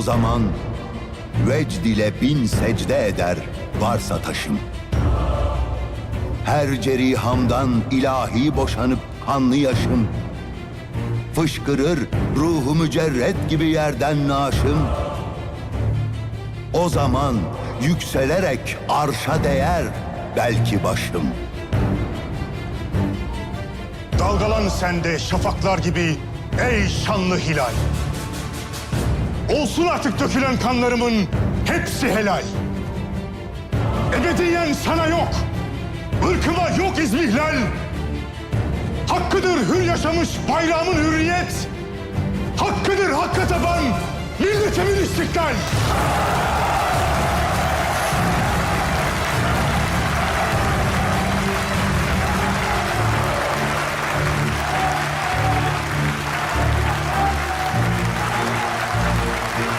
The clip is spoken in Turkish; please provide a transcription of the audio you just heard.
O zaman vecd ile bin secde eder varsa taşım. Her cerihamdan ilahi boşanıp kanlı yaşım. Fışkırır ruhu mücerret gibi yerden naşım. O zaman yükselerek arşa değer belki başım. Dalgalan sende şafaklar gibi ey şanlı hilal. Olsun artık dökülen kanlarımın hepsi helal. Ebediyen sana yok. Irkıma yok izmihlal. Hakkıdır hür yaşamış bayrağımın hürriyet. Hakkıdır hakka taban milletimin istiklal.